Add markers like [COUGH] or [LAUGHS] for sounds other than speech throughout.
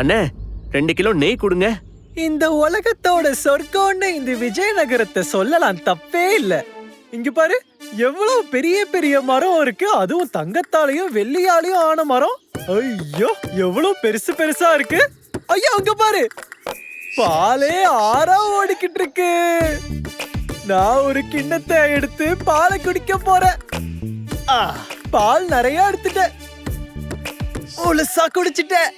அண்ணே ரெண்டு கிலோ நெய் கொடுங்க. இந்த உலகத்தோட சொர்க்கம்னு இந்த விஜயநகரத்தை சொல்லலாம் தப்பே இல்ல. இங்க பாரு எவ்வளவு பெரிய பெரிய மரம் இருக்கு. அதுவும் தங்கத்தாலையும் வெள்ளியாலையும் ஆன மரம். ஐயோ எவ்வளவு பெருசு பெருசா இருக்கு. ஐயோ அங்க பாரு. பாலே ஆறா ஓடிக்கிட்டு இருக்கு நான் ஒரு கிண்ணத்தை எடுத்து பாலை குடிக்க போறேன். ஆ, பால் நிறைய எடுத்துட்டேன். முழுசா குடிச்சிட்டேன்.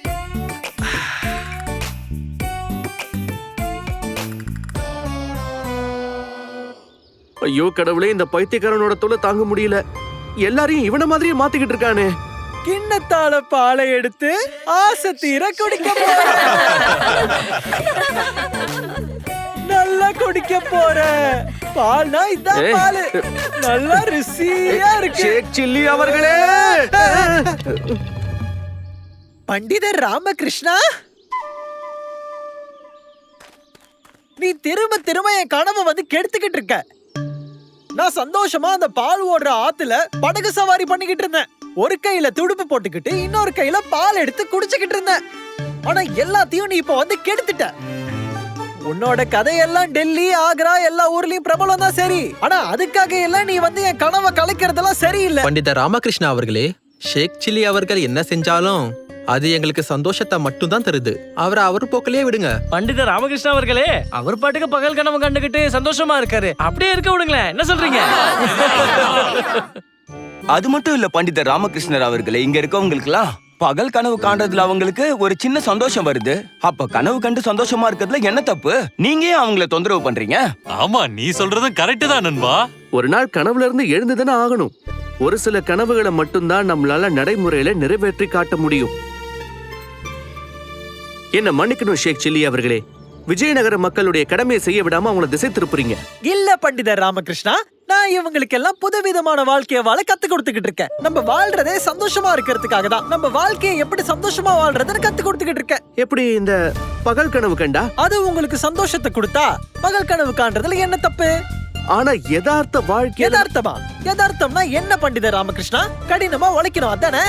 ஐயோ கடவுளே இந்த பைத்தியக்காரனோட தொல்லை தாங்க முடியல. எல்லாரையும் இவன மாதிரியே மாத்திக்கிட்டு இருக்கானே. கிண்ணத்தால பாலை எடுத்து ஆசை தீர குடிக்க நல்லா குடிக்க போறேன். பால்னா இதான். பால். நல்லா ருசியா இருக்கு. சில்லி அவர்களே. பண்டிதர் ராமகிருஷ்ணா? நீ திரும்ப திரும்ப என் கனவை வந்து கெடுத்துக்கிட்டு இருக்க. நான் சந்தோஷமா அந்த பால் ஓடுற ஆத்துல படகு சவாரி பண்ணிக்கிட்டு இருந்தேன். ஒரு கையில துடுப்பு போட்டுக்கிட்டு இன்னொரு கையில பால் எடுத்து குடிச்சுக்கிட்டு இருந்தேன். ஆனா எல்லாத்தையும் நீ இப்ப வந்து கெடுத்துட்ட. உன்னோட கதையெல்லாம் டெல்லி ஆக்ரா எல்லா ஊர்லயும் பிரபலம் தான் சரி. ஆனா அதுக்காக எல்லாம் நீ வந்து என் கனவை கலைக்கிறதெல்லாம் சரியில்லை. பண்டித ராமகிருஷ்ணா அவர்களே ஷேக் சில்லி அவர்கள் என்ன செஞ்சாலும் அது எங்களுக்கு சந்தோஷத்தை மட்டும்தான் தருது. அவரை அவர் போக்கிலே விடுங்க. பண்டிதர் ராமகிருஷ்ணா அவர்களே அவர் பாட்டுக்கு பகல் கனவு கண்டுகிட்டு சந்தோஷமா இருக்காரு. அப்படியே இருக்க விடுங்களேன். என்ன சொல்றீங்க? அது மட்டும் இல்ல பண்டிதர் ராமகிருஷ்ணர் அவர்களே இங்க இருக்கவங்களுக்குலாம் பகல் கனவு காண்றதுல அவங்களுக்கு ஒரு சின்ன சந்தோஷம் வருது. அப்ப கனவு கண்டு சந்தோஷமா இருக்கிறதுல என்ன தப்பு? நீங்க ஏன் அவங்கள தொந்தரவு பண்றீங்க? ஆமா நீ சொல்றதும் கரெக்ட் தான் நண்பா. ஒரு நாள் கனவுல இருந்து எழுந்துதானே ஆகணும். ஒரு சில கனவுகளை மட்டும்தான் நம்மளால நடைமுறையில நிறைவேற்றி காட்ட முடியும். என்ன மன்னிக்கணும் ஷேக் சில்லி அவர்களே. விஜயநகர மக்களுடைய கடமையை செய்ய விடாம அவங்கள திசை திருப்புறீங்க. இல்ல பண்டிதர் ராமகிருஷ்ணா நான் இவங்களுக்கு எல்லாம் புதுவிதமான வாழ்க்கைய வாழ கத்து கொடுத்துக்கிட்டு இருக்கேன். நம்ம வாழ்றதே சந்தோஷமா இருக்கிறதுக்காக தான். நம்ம வாழ்க்கையை எப்படி சந்தோஷமா வாழ்றதுன்னு கத்து கொடுத்துக்கிட்டு இருக்கேன். எப்படி இந்த பகல் கனவு கண்டா? அது உங்களுக்கு சந்தோஷத்தை கொடுத்தா பகல் கனவு காண்றதுல என்ன தப்பு? ஆனா யதார்த்த வாழ்க்கையில யதார்த்தமா? யதார்த்தம்னா என்ன பண்டிதர் ராமகிருஷ்ணா? கடினமா உழைக்கணும் அதானே?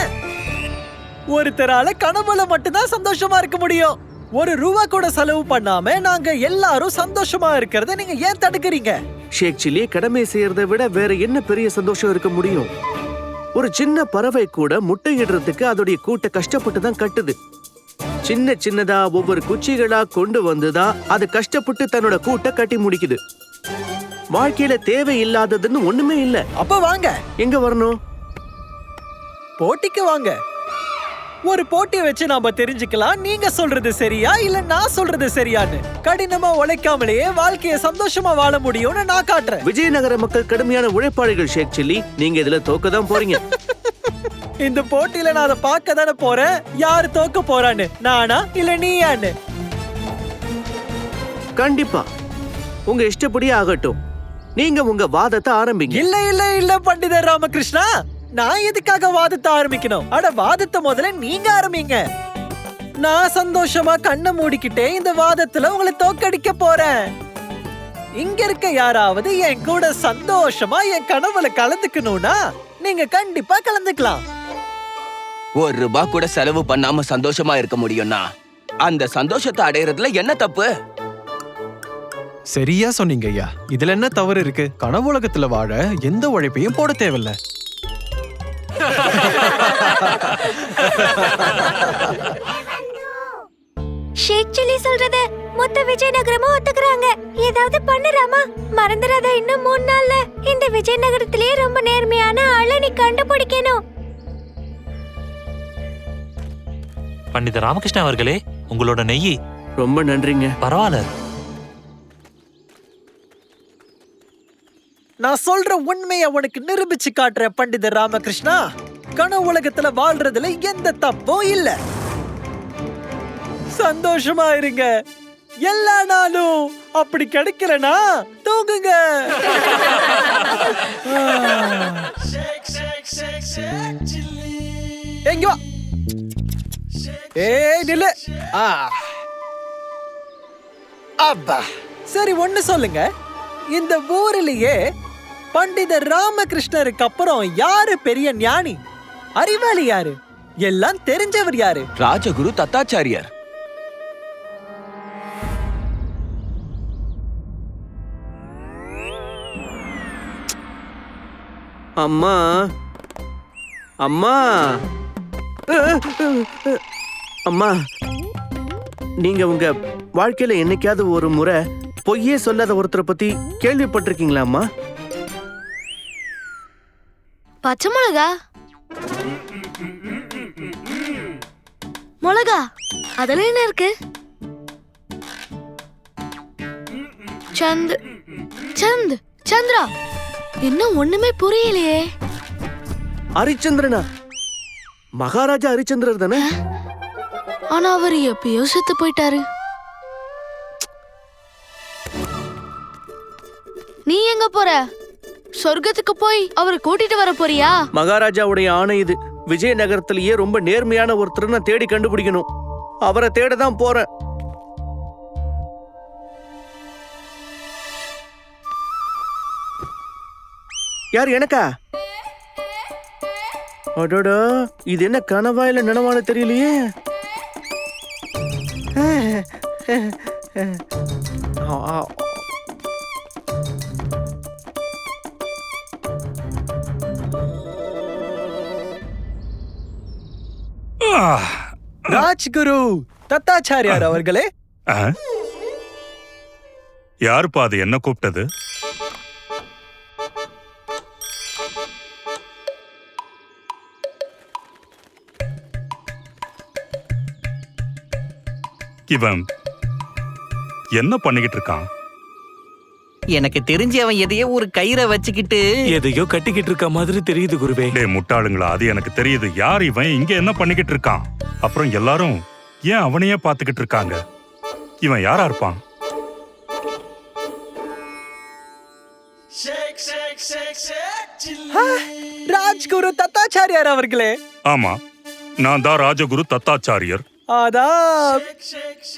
ஒருத்தரால கனவுல மட்டும்தான் சந்தோஷமா இருக்க முடியும். ஒரு ரூபா கூட செலவு பண்ணாம நாங்க எல்லாரும் சந்தோஷமா இருக்கிறத நீங்க ஏன் தடுக்கிறீங்க? ஷேக் சில்லி கடமை செய்யறதை விட வேற என்ன பெரிய சந்தோஷம் இருக்க முடியும்? ஒரு சின்ன பறவை கூட முட்டையிடுறதுக்கு அதோடைய கூட்டை கஷ்டப்பட்டு தான் கட்டுது. சின்ன சின்னதா ஒவ்வொரு குச்சிகளா கொண்டு வந்துதான் அது கஷ்டப்பட்டு தன்னோட கூட்டை கட்டி முடிக்குது. வாழ்க்கையில தேவையில்லாததுன்னு ஒண்ணுமே இல்ல. அப்ப வாங்க. எங்க வரணும்? போட்டிக்கு வாங்க. ஒரு போட்டியை வச்சு நாம தெரிஞ்சுக்கலாம். நீங்க சொல்றது சரியா இல்ல நான் சொல்றது சரியான்னு? கடினமா உழைக்காமலேயே வாழ்க்கைய சந்தோஷமா வாழ முடியும்னு நான் காட்டுறேன். விஜயநகர மக்கள் கடுமையான உழைப்பாளிகள் ஷேக் சில்லி. நீங்க இதுல தோக்க தான் போறீங்க. [LAUGHS] இந்த போட்டியில நான் அதை பார்க்க தானே போறேன். யாரு தோக்க போறான்னு? நானா இல்ல நீயான்னு? கண்டிப்பா. உங்க இஷ்டப்படியே ஆகட்டும். நீங்க உங்க வாதத்தை ஆரம்பிங்க. இல்ல இல்ல இல்ல பண்டிதர் ராமகிருஷ்ணா. நான் எதுக்காக வாதத்தை ஆரம்பிக்கணும்? அட வாதத்தை முதல்ல நீங்க ஆரம்பிங்க. நான் சந்தோஷமா கண்ணை மூடிக்கிட்டே இந்த வாதத்துல உங்களை தோக்கடிக்க போறேன். இங்க இருக்க யாராவது என் கூட சந்தோஷமா என் கனவுல கலந்துக்கணும்னா நீங்க கண்டிப்பா கலந்துக்கலாம். ஒரு ரூபாய் கூட செலவு பண்ணாம சந்தோஷமா இருக்க முடியும்னா அந்த சந்தோஷத்தை அடையறதுல என்ன தப்பு? சரியா சொன்னீங்க ஐயா. இதுல என்ன தவறு இருக்கு? கனவு உலகத்துல வாழ எந்த உழைப்பையும் போட தேவையில்ல. ஷேக் சில்லி சொல்றத மொத்த விஜயநகரமும் ஒத்துக்கறாங்க. ஏதாவது பண்ணுறாமா? மறந்துடாத இன்னும் மூணு நாள்ல இந்த விஜயநகரத்திலேயே ரொம்ப நேர்மையான ஆளை நீ கண்டுபிடிக்கணும். பண்டித ராமகிருஷ்ணா அவர்களே உங்களோட நெய். ரொம்ப நன்றிங்க. பரவாயில்ல. நான் சொல்ற உண்மையை உனக்கு நிரூபிச்சு காட்டுற பண்டிதர் ராமகிருஷ்ணா. கனவு உலகத்துல வாழ்றதுல எந்த தப்பும் இல்ல. சந்தோஷமா இருங்க எல்லா நாளும் அப்படி கிடைக்கலனா தூங்குங்க. எங்க வா. ஏ நில்லு. ஆ. அப்பா. சரி ஒண்ணு சொல்லுங்க. இந்த ஊரிலேயே பண்டிதர் ராமகிருஷ்ணருக்கு அப்புறம் யாரு பெரிய ஞானி? அறிவாளி யாரு? எல்லாம் தெரிஞ்சவர் யாரு? ராஜகுரு தத்தாச்சாரியார். அம்மா. அம்மா. அம்மா நீங்க உங்க வாழ்க்கையில என்னைக்காவது ஒரு முறை பொய்யே சொல்லாத ஒருத்தரை பத்தி கேள்விப்பட்டிருக்கீங்களா அம்மா? பச்சை மிளகா? மிளகா அதுல என்ன இருக்கு? சந்த் சந்த் சந்திரா இன்னும் ஒண்ணுமே புரியலையே. ஹரிச்சந்திரனா மகாராஜா ஹரிச்சந்திரர் தானே? ஆனா அவர் எப்பயோ செத்து போயிட்டாரு. நீ எங்க போற? சொர்க்கத்துக்கு போய் அவரை கூட்டிட்டு வர போறியா? மகாராஜாவுடைய ஆணை இது. விஜயநகரத்திலேயே ரொம்ப நேர்மையான ஒருத்தர் நான் தேடி கண்டுபிடிக்கணும். அவரை தேட தான் போறேன். யார் எனக்கா? அடடா இது என்ன கனவா இல்ல நினவான்னு தெரியலையே. ராஜ்குரு தத்தாச்சாரியார் அவர்களே? யாருப்பா அது? என்ன கூப்பிட்டது? இவன் என்ன பண்ணிக்கிட்டு இருக்கான்? எனக்கு தெரிஞ்சு அவன் எதையோ ஒரு கயிறை வச்சுக்கிட்டு எதையோ கட்டிக்கிட்டு இருக்க மாதிரி தெரியுது குருவே. டே முட்டாளுங்களா அது எனக்கு தெரியுது. யார் இவன்? இங்க என்ன பண்ணிக்கிட்டு இருக்கான்? அப்புறம் எல்லாரும் ஏன் அவனையே பார்த்துக்கிட்டு இருக்காங்க? இவன் யாரா இருப்பான்? ராஜ்குரு தத்தாச்சாரியார் அவர்களே. ஆமா நான் தான் ராஜகுரு தத்தாச்சாரியர். ஆதாப்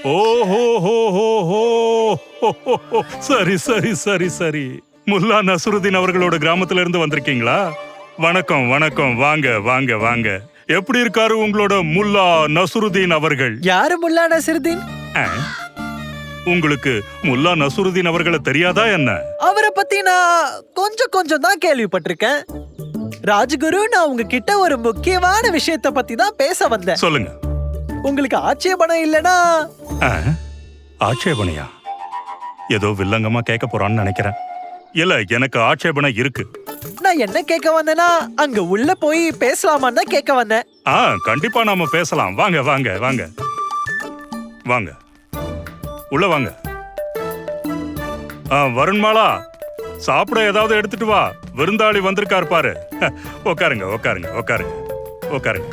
ஓஹோ ஹோ ஹோ ஹோ. சரி சரி சரி சரி. முல்லா நசுருதீன் அவர்களோட கிராமத்துல இருந்து வந்திருக்கீங்களா? வணக்கம் வணக்கம். வாங்க வாங்க வாங்க. எப்படி இருக்காரு உங்களோட முல்லா நசுருதீன் அவர்கள்? யாரு முல்லா நசிருதீன்? உங்களுக்கு முல்லா நசுருதீன் அவர்களை தெரியாதா என்ன? அவரை பத்தி நான் கொஞ்சம் கொஞ்சம் தான் கேள்விப்பட்டிருக்கேன். ராஜ்குரு நான் உங்ககிட்ட ஒரு முக்கியமான விஷயத்த பத்தி தான் பேச வந்தேன். சொல்லுங்க. உங்களுக்கு ஆட்சேபணம் இல்லனா? ஆ? ஆட்சேபனையா ஏதோ வில்லங்கமா கேட்க போறான்னு நினைக்கிறேன். இல்ல எனக்கு ஆட்சேபனை இருக்கு. நான் என்ன கேட்க வந்தேனா அங்க உள்ள போய் பேசலாமான்னு தான் கேட்க வந்தேன். ஆ கண்டிப்பா நாம பேசலாம். வாங்க வாங்க வாங்க. வாங்க. உள்ள வாங்க. ஆ வருண்மாலா சாப்பிட ஏதாவது எடுத்துட்டு வா. விருந்தாளி வந்திருக்காரு பாரு. [LAUGHS] உட்காருங்க உட்காருங்க உட்காருங்க உட்காருங்க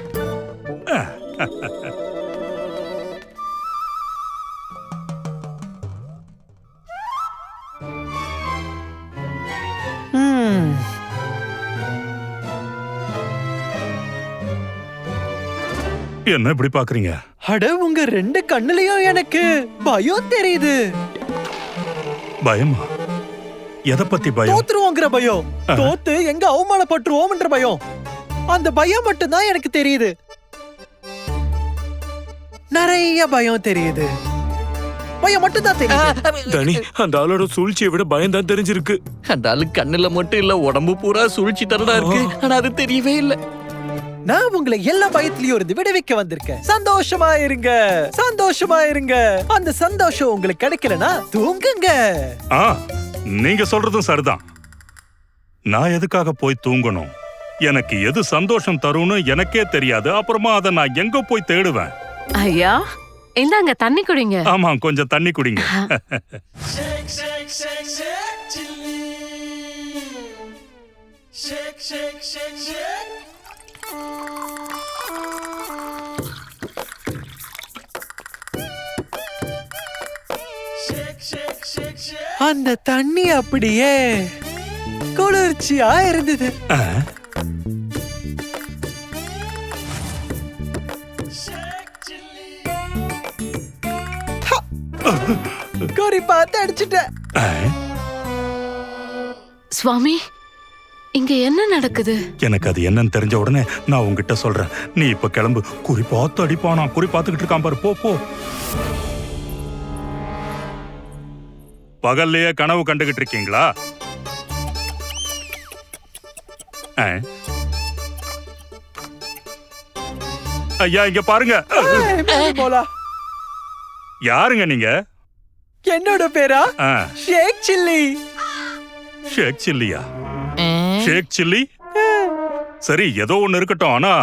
[LAUGHS] என்ன இப்படி பாக்குறீங்க? அட உங்க ரெண்டு கண்ணுலயும் எனக்கு பயம் தெரியுது. பயமா? எதை பத்தி பயம்? தோத்துருவோங்கிற பயம். தோத்து எங்க அவமானப்பட்டுருவோம்ன்ற பயம். அந்த பயம் மட்டும்தான் எனக்கு தெரியுது. நிறைய பயம் தெரியுது. பயம் மட்டும்தான் தெரியுது. தனி அந்த ஆளோட சூழ்ச்சியை விட பயம் தான் தெரிஞ்சிருக்கு. அந்த ஆளு கண்ணுல மட்டும் இல்ல உடம்பு பூரா சூழ்ச்சி தரடா இருக்கு. ஆனா அது தெரியவே இல்ல. நான் உங்களை எல்லா பயத்திலயும் இருந்து விடுவிக்க வந்திருக்கேன். சந்தோஷமா இருங்க. சந்தோஷமா இருங்க. அந்த சந்தோஷம் உங்களுக்கு கிடைக்கலனா தூங்குங்க. ஆ நீங்க சொல்றதும் சரிதான். நான் எதுக்காக போய் தூங்கணும்? எனக்கு எது சந்தோஷம் தரும்னு எனக்கே தெரியாது. அப்புறமா அதை நான் எங்க போய் தேடுவேன்? ஐயா இந்தாங்க தண்ணி குடிங்க. ஆமா கொஞ்சம் தண்ணி குடிங்க. அந்த தண்ணி அப்படியே குளிர்ச்சியா இருந்தது. குறி பார்த்து அடிச்சுட்டேன். ஆ, சுவாமி இங்க என்ன நடக்குது? எனக்கு அது என்னன்னு தெரிஞ்ச உடனே நான் உன்கிட்ட சொல்றேன். நீ இப்ப கிளம்பு குறி பார்த்து அடிப்பானா குறி பார்த்துக்கிட்டு இருக்கான் பாரு. போ போ. பகல்லையே கனவு கண்டுகிட்டு இருக்கீங்களா? ஆ. ஐயா இங்க பாருங்க. போலாம் யாருங்க நீங்க? என்னோட பேரா? ஆ, ஷேக் சில்லி. ஷேக் சில்லியா? Shake chilli? சரி ஏதோ ஒண்ணு இருக்கட்டும். ஆனா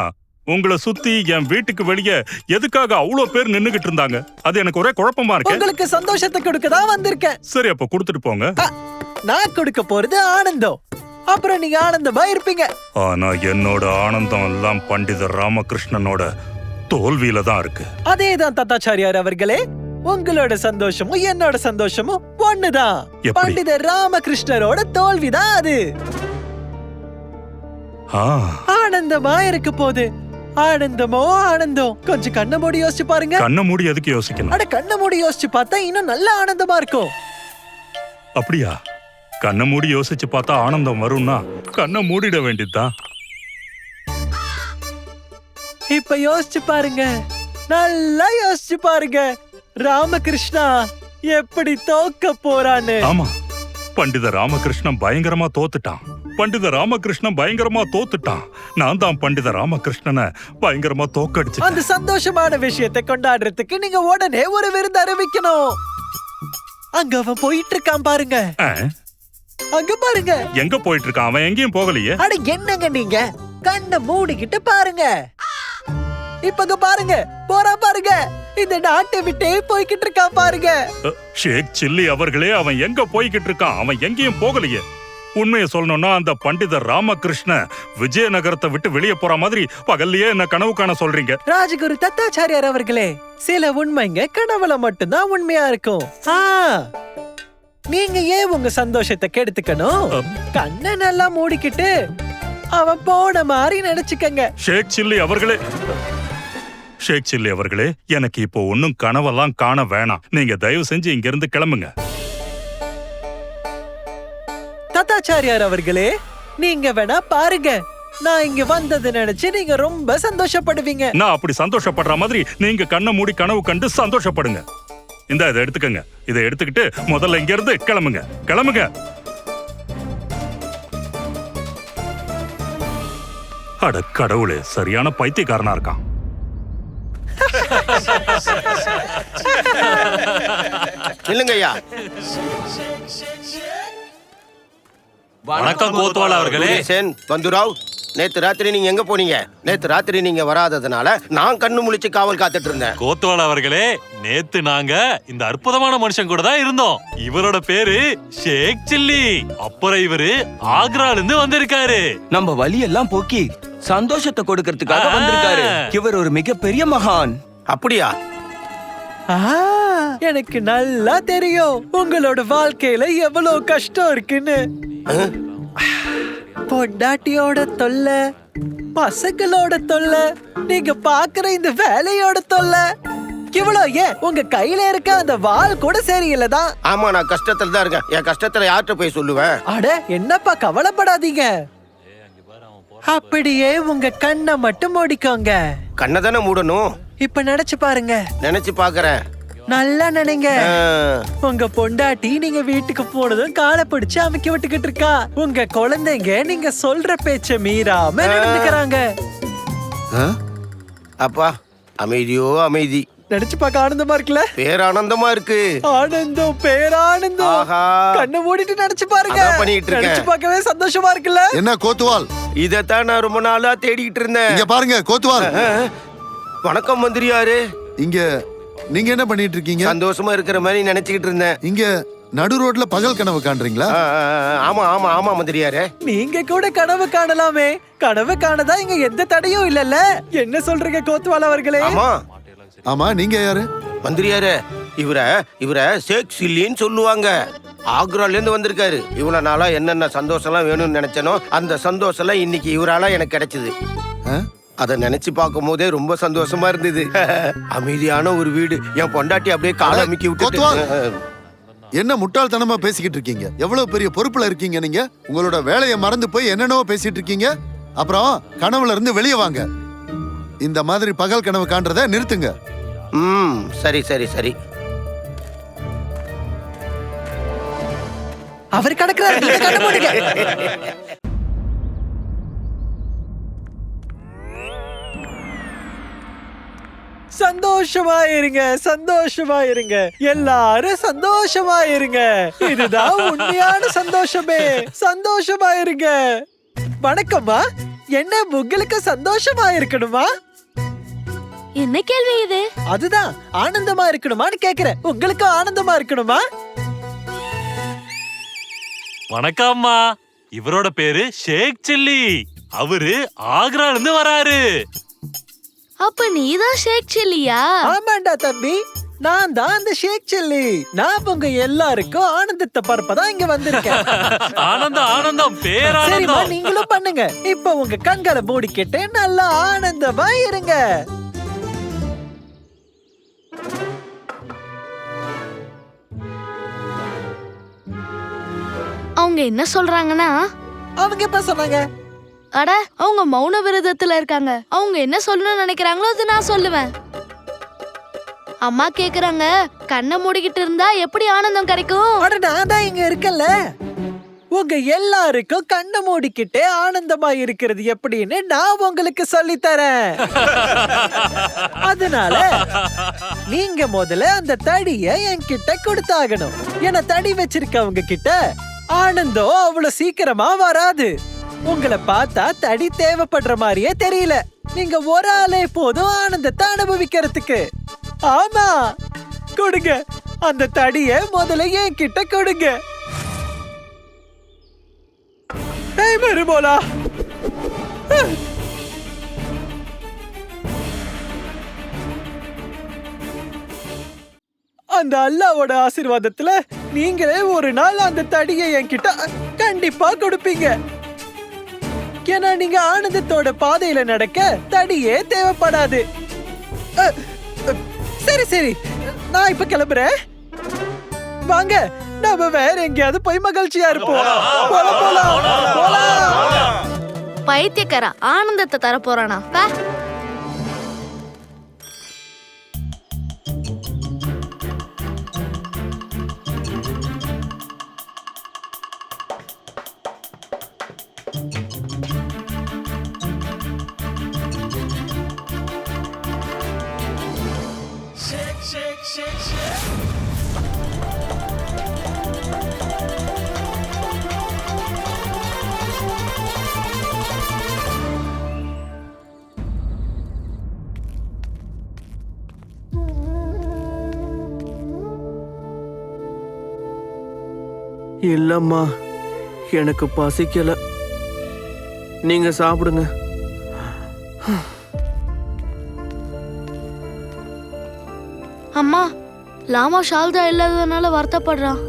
உங்களை சுத்தி என் வீட்டுக்கு வெளியே எதுக்காக அவ்வளோ பேர் நின்னுகிட்டு இருந்தாங்க? அது எனக்கு ஒரே குழப்பமா இருக்கு. உங்களுக்கு சந்தோஷத்தை கொடுக்க தான் வந்திருக்கேன். சரி அப்ப கொடுத்துட்டு போங்க. நான் கொடுக்க போறது ஆனந்தம். அப்புறம் நீங்க ஆனந்தமா இருப்பீங்க. ஆனா என்னோட ஆனந்தம் எல்லாம் பண்டிதர் ராமகிருஷ்ணனோட தோல்வியில தான் இருக்கு. அதேதான் தத்தாச்சாரியார் அவர்களே. உங்களோட சந்தோஷமும் என்னோட சந்தோஷமும் ஒண்ணுதான்? பண்டிதர் ராமகிருஷ்ணரோட தோல்விதான் அது. ஆனந்தமா இருக்க போகுது ஆனந்தமோ ஆனந்தம் கொஞ்சம் கண்ண மூடி யோசிச்சு பாருங்க. கண்ணை மூடி எதுக்கு யோசிக்கணும்? அட கண்ண மூடி யோசிச்சு பார்த்தா இன்னும் நல்ல ஆனந்தமா இருக்கும். அப்படியா? கண்ணை மூடி யோசிச்சு பார்த்தா ஆனந்தம் வரும்னா கண்ணை மூடிட வேண்டியதுதான். இப்ப யோசிச்சு பாருங்க. நல்லா யோசிச்சு பாருங்க. ராமகிருஷ்ணா எப்படி தோக்க போறான்னு. ஆமா. பண்டித ராமகிருஷ்ணன் பயங்கரமா தோத்துட்டான். பண்டித ராமகிருஷ்ணன் பயங்கரமா தோத்துட்டான். நான் தான் பண்டித ராமகிருஷ்ணனை பயங்கரமா தோக்கடிச்சு அந்த சந்தோஷமான விஷயத்தை கொண்டாடுறதுக்கு நீங்க உடனே ஒரு விருந்து அறிவிக்கணும். அங்க அவன் போயிட்டு இருக்கான் பாருங்க அங்க பாருங்க. எங்க போயிட்டு இருக்கான் அவன் எங்கேயும் போகலையே. அட என்னங்க நீங்க? கண்ணை மூடிக்கிட்டு பாருங்க. இப்ப அங்க பாருங்க. போறா பாருங்க. இந்த நாட்டை விட்டே போய்கிட்டு இருக்கான் பாருங்க. ஷேக் சில்லி அவர்களே அவன் எங்க போய்கிட்டு இருக்கான்? அவன் எங்கேயும் போகலையே. உண்மையை சொல்லணும்னா அந்த பண்டிதர் ராமகிருஷ்ண விஜயநகரத்தை விட்டு வெளியே போற மாதிரி பகல்லையே என்ன கனவு காண சொல்றீங்க? ராஜகுரு தத்தாச்சாரியார் அவர்களே சில உண்மைங்க கனவுல மட்டும்தான் உண்மையா இருக்கும். ஆ, நீங்க ஏன் உங்க சந்தோஷத்தை கெடுத்துக்கணும்? கண்ணை நல்லா மூடிக்கிட்டு அவன் போன மாதிரி நினைச்சுக்கங்க. ஷேக் சில்லி அவர்களே. ஷேக் சில்லி அவர்களே எனக்கு இப்போ ஒன்னும் கனவெல்லாம் காண வேணாம். நீங்க தயவு செஞ்சு இங்க இருந்து கிளம்புங்க. தத்தாச்சாரியார் அவர்களே நீங்க வேணா பாருங்க. நான் இங்க வந்தது நினைச்சு நீங்க ரொம்ப சந்தோஷப்படுவீங்க. நான் அப்படி சந்தோஷப்படுற மாதிரி நீங்க கண்ணை மூடி கனவு கண்டு சந்தோஷப்படுங்க. இந்த இதை எடுத்துக்கங்க. இதை எடுத்துக்கிட்டு முதல்ல இங்க இருந்து கிளம்புங்க. கிளம்புங்க. அட கடவுளே சரியான பைத்தியக்காரனா இருக்கான். இல்லைங்க ஐயா வணக்கம் கோத்வால் அவர்களே. சேன் பந்துராவ் நேத்து ராத்திரி நீங்க எங்க போனீங்க? நேத்து ராத்திரி நீங்க வராததுனால நான் கண்ணு முழிச்சு காவல் காத்துட்டு இருந்தேன் கோத்வால் அவர்களே நேத்து நாங்க இந்த அற்புதமான மனுஷன் கூட தான் இருந்தோம். இவரோட பேரு ஷேக் சில்லி. அப்புறம் இவரு ஆக்ரால இருந்து வந்திருக்காரு. நம்ம வலியெல்லாம் போக்கி சந்தோஷத்தை கொடுக்கறதுக்காக. வந்திருக்காரு. இவர் ஒரு மிகப்பெரிய மகான். அப்படியா? ஆ, எனக்கு நல்லா தெரியும். உங்களோட வாழ்க்கையில எவ்வளவு கஷ்டம் இருக்குன்னு. பொண்டாட்டியோட தொல்லை பசங்களோட தொல்லை நீங்க பாக்குற இந்த வேலையோட தொல்லை. இவ்வளோ ஏன்? உங்க கையில இருக்க அந்த வாள் கூட சரியில்லைதான். ஆமா நான் கஷ்டத்துல தான் இருக்கேன். என் கஷ்டத்துல யார்கிட்ட போய் சொல்லுவேன்? அட என்னப்பா கவலைப்படாதீங்க. அப்படியே உங்க கண்ணை மட்டும் மூடிக்கோங்க. கண்ணை தானே மூடணும்? இப்ப நினைச்சு பாருங்க. நினைச்சு பாக்குறேன். நல்லா நினைங்க. உங்க பொண்டாட்டி நீங்க வீட்டுக்கு போனதும் காலை பிடிச்சு அமைக்க விட்டுக்கிட்டு இருக்கா. உங்க குழந்தைங்க நீங்க சொல்ற பேச்ச மீறாம நடந்துக்கறாங்க. அப்பா அமைதியோ அமைதி. நினைச்சு பார்க்க ஆனந்தமா இருக்குல்ல? பேரானந்தமா இருக்கு. ஆனந்தம் பேரானந்தம். ஆஹா. கண்ணை மூடிட்டு நினைச்சு பாருங்க. பண்ணிட்டு. நினைச்சு பார்க்கவே சந்தோஷமா இருக்குல்ல? என்ன கோத்துவால்? இதத்தான் நான் ரொம்ப நாளா தேடிக்கிட்டு இருந்தேன். இங்க பாருங்க கோத்துவால். வணக்கம் மந்திரியாரு. இங்க நீங்க என்ன பண்ணிட்டு இருக்கீங்க சந்தோஷமா இருக்கிற மாதிரி நினைச்சுக்கிட்டு இருந்தேன். இங்க நடு ரோட்ல பகல் கனவு காண்றீங்களா? ஆமா ஆமா ஆமா மந்திரியாரே. நீங்க கூட கனவு காணலாமே. கனவு காணதா இங்க எந்த தடையும் இல்லல்ல. என்ன சொல்றீங்க கோத்வால் அவர்களே? ஆமா. ஆமா நீங்க யாரு? மந்திரியாரே இவர இவர ஷேக் சில்லின்னு சொல்லுவாங்க. ஆக்ரால இருந்து வந்திருக்காரு. இவ்வளவு நாளா என்னென்ன சந்தோஷம்லாம் வேணும்னு நினைச்சனோ அந்த சந்தோஷம்லாம் இன்னைக்கு இவரால எனக்கு கிடைச்சது. ஆ? அத நினைச்சு பார்க்கும் போதே ரொம்ப சந்தோஷமா இருந்தது. [LAUGHS] அமைதியான ஒரு வீடு. என் பொண்டாட்டி அப்படியே காலை அமுக்கி. விட்டு என்ன முட்டாள்தனமா பேசிக்கிட்டு இருக்கீங்க? எவ்வளவு பெரிய பொறுப்புல இருக்கீங்க நீங்க? உங்களோட வேலையை மறந்து போய் என்னென்னவோ பேசிட்டு இருக்கீங்க. அப்புறம் கனவுல இருந்து வெளியே வாங்க. இந்த மாதிரி பகல் கனவு காண்றத நிறுத்துங்க. ம் சரி சரி சரி. அவர் கிடக்குறாரு. [LAUGHS] சந்தோஷமா இருங்க சந்தோஷமா இருங்க எல்லாரும் சந்தோஷமா இருங்க இதுதான் உண்மையான சந்தோஷமே. சந்தோஷமா இருங்க வணக்கம்மா. என்ன உங்களுக்கு சந்தோஷமா இருக்கணுமா என்ன கேள்வி இது? அதுதான் ஆனந்தமா இருக்கணுமான்னு கேக்குறேன். உங்களுக்கு ஆனந்தமா இருக்கணுமா வணக்கம்மா. இவரோட பேரு ஷேக் சில்லி. அவரு ஆக்ரால இருந்து வராரு. அப்ப நீதான் ஷேக் சில்லியா ஆமாண்டா தம்பி. நான் தான் அந்த ஷேக் சில்லி நான் உங்க எல்லாருக்கும் ஆனந்தத்தை பரப்பதான் இங்க வந்திருக்கேன். [LAUGHS] ஆனந்தம் ஆனந்தம் சரிம்மா பேரானந்தம் நீங்களும் பண்ணுங்க. இப்ப உங்க கண்களை மூடிக்கிட்டு நல்லா ஆனந்தமா இருங்க. அவங்க என்ன சொல்றாங்கன்னா? அவங்க எப்ப சொன்னாங்க? அட அவங்க மௌன விரதத்துல இருக்காங்க. அவங்க என்ன சொல்லணும்னு நினைக்கிறாங்களோ அது நான் சொல்லுவேன். அம்மா கேக்குறாங்க கண்ணை மூடிக்கிட்டு இருந்தா எப்படி ஆனந்தம் கிடைக்கும்? அட நான் தான் இங்க இருக்கல உங்க எல்லாருக்கும் கண்ணை மூடிக்கிட்டே ஆனந்தமா இருக்கிறது எப்படின்னு நான் உங்களுக்கு சொல்லி தரேன் அதனால நீங்க முதல்ல அந்த தடிய என்கிட்ட கொடுத்தாகணும். ஏன்னா தடி வச்சிருக்கவங்க கிட்ட ஆனந்தம் அவ்வளவு சீக்கிரமா வராது. உங்களை பார்த்தா தடி தேவைப்படுற மாதிரியே தெரியல. நீங்க ஒரு ஆளே போதும் ஆனந்தத்தை அனுபவிக்கிறதுக்கு. ஆமா. கொடுங்க. அந்த தடிய முதல்ல என்கிட்ட கொடுங்க. போலா அந்த அல்லாவோட ஆசிர்வாதத்துல நீங்களே ஒரு நாள் அந்த தடியை என்கிட்ட கண்டிப்பா கொடுப்பீங்க. ஏன்னா நீங்க ஆனந்தத்தோட பாதையில நடக்க தடியே தேவைப்படாது. சரி சரி. நான் இப்ப கிளம்புறேன். வாங்க நாம வேற எங்கேயாவது போய் மகிழ்ச்சியா இருப்போம். போலாம். போலாம் போலாம். பைத்தியக்காரா ஆனந்தத்தை தர போறானா இல்லம்மா எனக்கு பசிக்கல. நீங்க சாப்பிடுங்க. அம்மா லாமா ஷால்தா இல்லாததுனால வருத்தப்படுறான்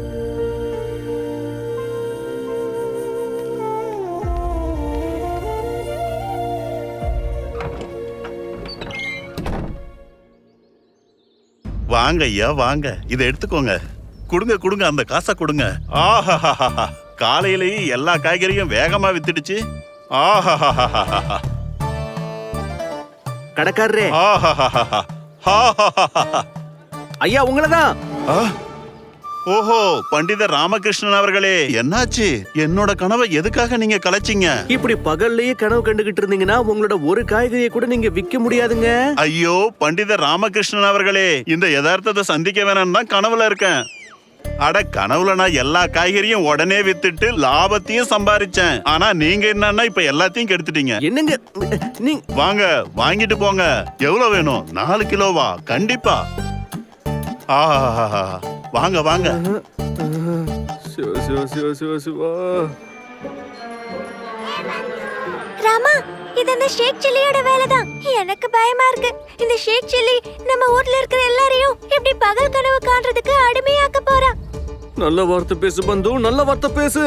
வாங்க ஐயா வாங்க. இதை எடுத்துக்கோங்க. கொடுங்க கொடுங்க அந்த காசை கொடுங்க. ஆஹா காலையிலேயே எல்லா காய்கறியும் வேகமா வித்துடுச்சு. ஆஹா கடைக்காரரே. ஆஹா ஐயா உங்களதான். ஓஹோ பண்டிதர் ராமகிருஷ்ணன் அவர்களே என்னாச்சு? என்னோட கனவை எதுக்காக நீங்க கலைச்சிங்க? இப்படி பகல்லையே கனவு கண்டுகிட்டு இருந்தீங்கன்னா உங்களோட ஒரு காய்கறியை கூட நீங்க விக்க முடியாதுங்க. ஐயோ பண்டிதர் ராமகிருஷ்ணன் அவர்களே இந்த யதார்த்தத்தை சந்திக்க வேணாம்னு தான் கனவுல இருக்கேன். அட கனவுல நான் எல்லா காய்கறியும் உடனே வித்துட்டு லாபத்தையும் சம்பாரிச்சேன். ஆனா நீங்க என்னன்னா இப்ப எல்லாத்தையும் கெடுத்துட்டீங்க. என்னங்க? நீ வாங்க வாங்கிட்டு போங்க. எவ்வளவு வேணும்? நாலு கிலோவா? கண்டிப்பா. ஆஹா வாங்க வாங்க. சிவ சிவ சிவ சிவ சிவா. ராமா இது அந்த ஷேக் சில்லியோட வேலை தான் எனக்கு பயமா இருக்கு. இந்த ஷேக் சில்லி நம்ம ஊர்ல இருக்கிற எல்லாரையும் இப்படி பகல் கனவு காண்றதுக்கு அடிமையாக்க போறான். நல்ல வார்த்தை பேசு பந்து. நல்ல வார்த்தை பேசு.